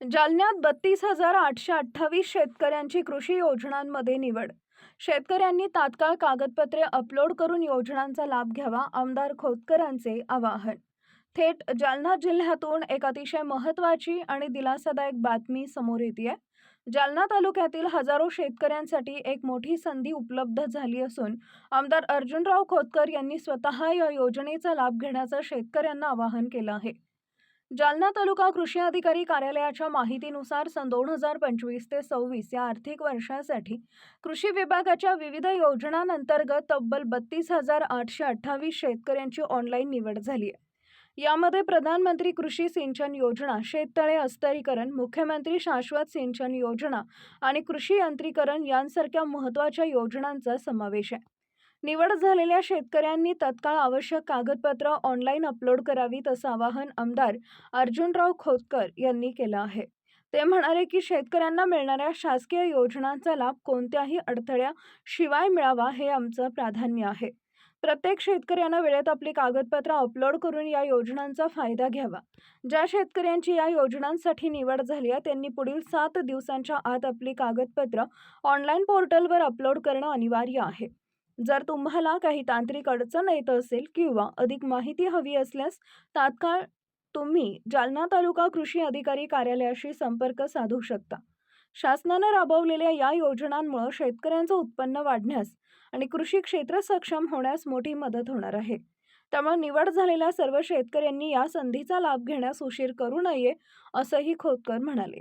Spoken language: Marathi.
जालन्यात बत्तीस हजार आठशे अठ्ठावीस शेतकऱ्यांची कृषी योजनांमध्ये निवड. शेतकऱ्यांनी तात्काळ कागदपत्रे अपलोड करून योजनांचा लाभ घ्यावा आमदार खोतकरांचे आवाहन. थेट जालना जिल्ह्यातून एक अतिशय महत्त्वाची आणि दिलासादायक बातमी समोर येते जालना तालुक्यातील हजारो शेतकऱ्यांसाठी एक मोठी संधी उपलब्ध झाली असून आमदार अर्जुनराव खोतकर यांनी स्वतः या योजनेचा लाभ घेण्याचं शेतकऱ्यांना आवाहन केलं आहे. जालना तालुका कृषी अधिकारी कार्यालयाच्या माहितीनुसार सन दोन हजार पंचवीस ते सव्वीस या आर्थिक वर्षासाठी कृषी विभागाच्या विविध योजनांअंतर्गत तब्बल बत्तीस हजार आठशे अठ्ठावीस शेतकऱ्यांची ऑनलाईन निवड झाली आहे. यामध्ये प्रधानमंत्री कृषी सिंचन योजना शेततळे अस्तरीकरण मुख्यमंत्री शाश्वत सिंचन योजना आणि कृषी यांत्रिकरण यांसारख्या महत्त्वाच्या योजनांचा समावेश आहे. निवड झालेल्या शेतकऱ्यांनी तत्काळ आवश्यक कागदपत्र ऑनलाईन अपलोड करावीत असं आवाहन आमदार अर्जुनराव खोतकर यांनी केलं आहे. ते म्हणाले की शेतकऱ्यांना मिळणाऱ्या शासकीय योजनांचा लाभ कोणत्याही अडथळ्याशिवाय मिळावा हे आमचं प्राधान्य आहे. प्रत्येक शेतकऱ्यानं वेळेत आपली कागदपत्र अपलोड करून या योजनांचा फायदा घ्यावा. ज्या शेतकऱ्यांची या योजनांसाठी निवड झाली आहे त्यांनी पुढील सात दिवसांच्या आत आपली कागदपत्र ऑनलाईन पोर्टलवर अपलोड करणं अनिवार्य आहे. जर तुम्हाला काही तांत्रिक अडचण येत असेल किंवा अधिक माहिती हवी असल्यास तात्काळ तुम्ही जालना तालुका कृषी अधिकारी कार्यालयाशी संपर्क साधू शकता. शासनानं राबवलेल्या या योजनांमुळे शेतकऱ्यांचं उत्पन्न वाढण्यास आणि कृषी क्षेत्र सक्षम होण्यास मोठी मदत होणार आहे. त्यामुळे निवड झालेल्या सर्व शेतकऱ्यांनी या संधीचा लाभ घेण्यास उशीर करू नये असंही खोतकर म्हणाले.